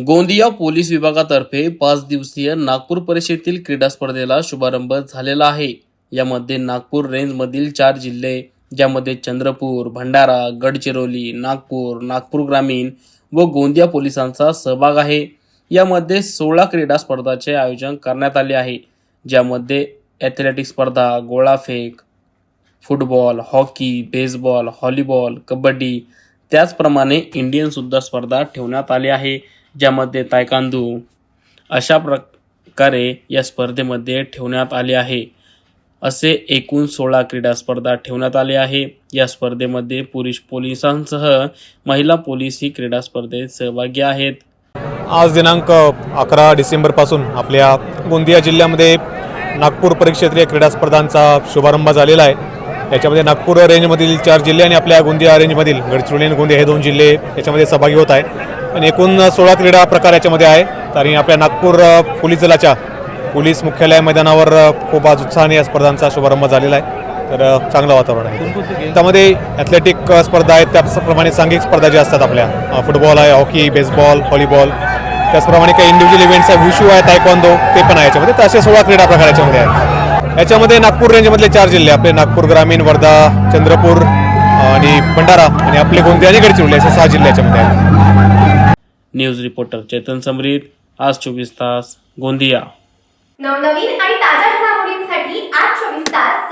Gondia police विभागातर्फे पाच दिवसीय नागपूर परिषदेतील क्रीडा स्पर्धेला शुभारंभ झालेला आहे. यामध्ये नागपूर रेंजमधील चार जिल्हे ज्यामध्ये चंद्रपूर भंडारा गडचिरोली नागपूर नागपूर ग्रामीण व गोंदिया पोलिसांचा सहभाग आहे. यामध्ये सोळा क्रीडा स्पर्धाचे आयोजन करण्यात आले आहे ज्यामध्ये ॲथलेटिक स्पर्धा गोळाफेक football hockey baseball volleyball kabaddi त्याचप्रमाणे इंडियन सुद्धा स्पर्धा ठेवण्यात आली आहे ज्यामध्ये तायकांदू अशा प्रकारे या स्पर्धेमध्ये ठेवण्यात आले आहे. असे एकूण सोळा क्रीडा स्पर्धा ठेवण्यात आले आहे. या स्पर्धेमध्ये पुरुष पोलिसांसह महिला पोलीसही क्रीडा स्पर्धेत सहभागी आहेत. आज दिनांक अकरा डिसेंबरपासून आपल्या गोंदिया जिल्ह्यामध्ये नागपूर परिक्षेत्रीय क्रीडा स्पर्धांचा शुभारंभ झालेला आहे. याच्यामध्ये नागपूर रेंजमधील चार जिल्हे आणि आपल्या गोंदिया रेंजमधील गडचिरोली आणि गोंदिया हे दोन जिल्हे याच्यामध्ये सहभागी होत आहेत. आणि एकूण सोळा क्रीडा प्रकार याच्यामध्ये आहे. आणि आपल्या नागपूर पोलीस दलाच्या पोलीस मुख्यालय मैदानावर खूप आज उत्साहाने या स्पर्धांचा शुभारंभ झालेला आहे. तर चांगलं वातावरण आहे. त्यामध्ये ॲथलेटिक स्पर्धा आहेत. त्याचप्रमाणे सांघिक स्पर्धा ज्या असतात आपल्या फुटबॉल आहे हॉकी बेसबॉल व्हॉलीबॉल त्याचप्रमाणे काही इंडिव्हिज्युअल इव्हेंट्स आहे. विशू आहे तायकॉन्दो ते पण आहे याच्यामध्ये. तर असे सोळा क्रीडा प्रकार याच्यामध्ये आहेत. याच्यामध्ये नागपूर रेंजमधले चार जिल्हे आपले नागपूर ग्रामीण वर्धा चंद्रपूर आणि भंडारा आणि आपले गोंदिया आणि गडचिरोली असे सहा जिल्हे याच्यामध्ये आहेत. न्यूज रिपोर्टर चेतन समरीत आज चोवीस तास गोंदिया. नवनवीन आणि ताज्या घडामोडींसाठी आज चोवीस तास